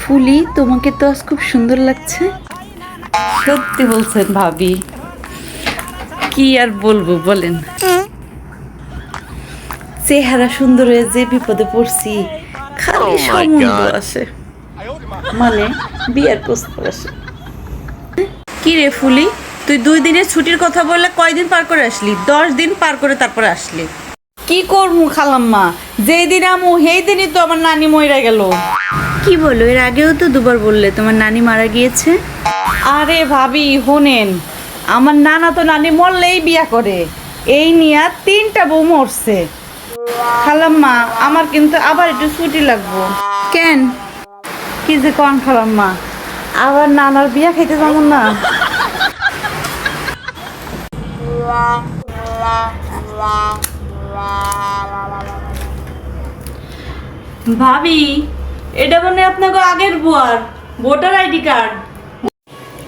ফুলি তোমাকে তো আজ খুব সুন্দর লাগছে। সত্যি বলছেন ভাবি। কি আর বলব বলেন। চেহারা সুন্দর হয়ে যে বিপদে পড়ছি খালি সম্বন্ধ আসে। মানে বিয়ের প্রস্তাব আসে। কি রে ফুলি তুই দুই দিনের ছুটির কথা বললে কয়দিন পার করে আসলি? দশ দিন পার করে তারপরে আসলি। কি করমু খালাম্মা? যেই দিন আমু সেই দিনই তো আমার নানি মইরা গেল। কি বলো? এর আগেও তো দুবার বললে তোমার নানি মারা গিয়েছে? আরে ভাবি হোনেন আমার নানা তো নানি মরলেই বিয়া করে। এই নিয়ে তিনটা বউ মরছে। খালাম্মা আমার কিন্তু আবার একটু ছুটি লাগবো। কেন? কি যে কন খালাম্মা আবার নানার বিয়া খাইতে যাব না। ভাবি এটা মানে আপনাকে আগের বুয়ার ভোটার আইডি কার্ড।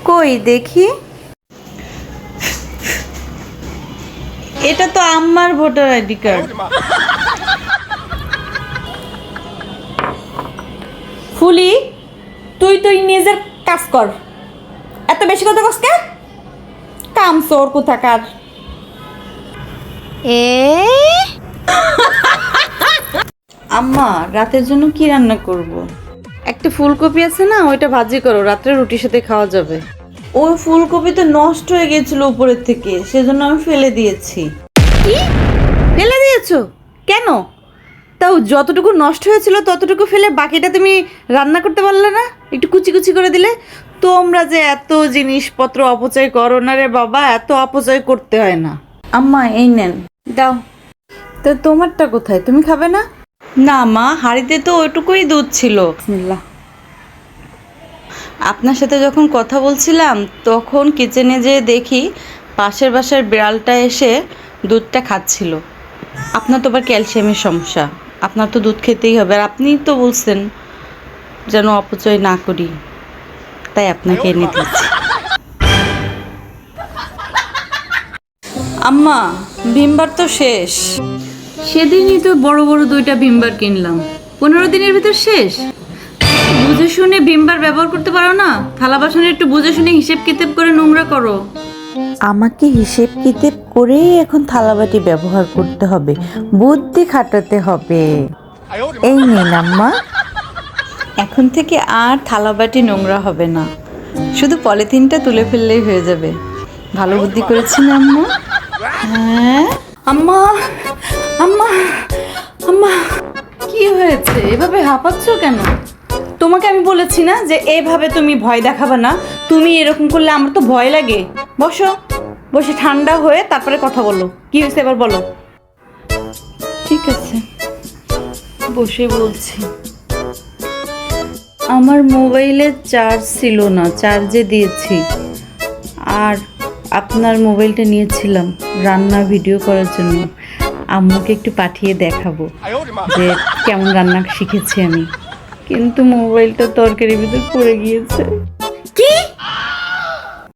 কই দেখি। এটা তো আমার ভোটার আইডি কার্ড। ফুলি তুই তুই নিজের কাজ কর। এত বেশি কথা কস কে? কাম চোর কোথাকার। এ আম্মা রাতের জন্য কি রান্না করব? একটা ফুলকপি আছে না ওইটা ভাজি করো রাত্রে রুটির সাথে খাওয়া যাবে। ওই ফুলকপি তো নষ্ট হয়ে গেছিল উপরের থেকে সেজন্য আমি ফেলে দিয়েছি। কি? ফেলে দিয়েছ? কেন? তাও যতটুকু নষ্ট হয়েছিল ততটুকু ফেলে বাকিটা তুমি রান্না করতে পারলে না? একটু কুচি কুচি করে দিলে? তোমরা যে এত জিনিসপত্র অপচয় করো না রে বাবা এত অপচয় করতে হয় না। আম্মা এই নেন। দাও। তো তোমারটা কোথায়? তুমি খাবে না? না মা হাঁড়িতে তো ওইটুকুই দুধ ছিল। আপনার সাথে যখন কথা বলছিলাম তখন কিচেনে যে দেখি পাশের বাসার বিড়ালটা এসে দুধটা খাচ্ছিল। আপনার তো আবার ক্যালসিয়ামের সমস্যা। আপনার তো দুধ খেতেই হবে। আর আপনিই তো বলছেন যেন অপচয় না করি। তাই আপনাকে এনে দিচ্ছি আম্মা ভিমবার তো শেষ। সেদিনই তো বড় বড় দুইটা ভিমবার কিনলাম। পনেরো দিনের ভিতর শেষ। বুঝে শুনে ভিমবার ব্যবহার করতে পারো না? থালা বাসনে একটু বুঝে শুনে হিসেব কিতাব করে নোংরা করো। আমাকে হিসেব কিতেব করেই এখন থালাবাটি ব্যবহার করতে হবে। বুদ্ধি খাটাতে হবে। এই নিন আম্মা। এখন থেকে আর থালাবাটি নোংরা হবে না। শুধু পলিথিনটা তুলে ফেললেই হয়ে যাবে। ভালো বুদ্ধি করেছি না আম্মা? হ্যাঁ? আম্মা আম্মা আম্মা। কি হয়েছে? এভাবে হাঁপাচ্ছ কেন? তোমাকে আমি বলেছি না যে এভাবে তুমি ভয় দেখাবে না। তুমি এরকম করলে আমার তো ভয় লাগে। বসো। বসে ঠান্ডা হয়ে তারপরে কথা বলো। কি হয়েছে এবার বলো। ঠিক আছে। বসে বলছি। আমার মোবাইলে চার্জ ছিল না, চার্জে দিয়েছি। আর আপনার মোবাইলটা নিয়েছিলাম রান্না ভিডিও করার জন্য। আম্মুকে একটু পাঠিয়ে দেখাবো যে কেমন রান্না শিখেছি আমি। কিন্তু মোবাইলটা তরকারির ভিতর পড়ে গিয়েছে।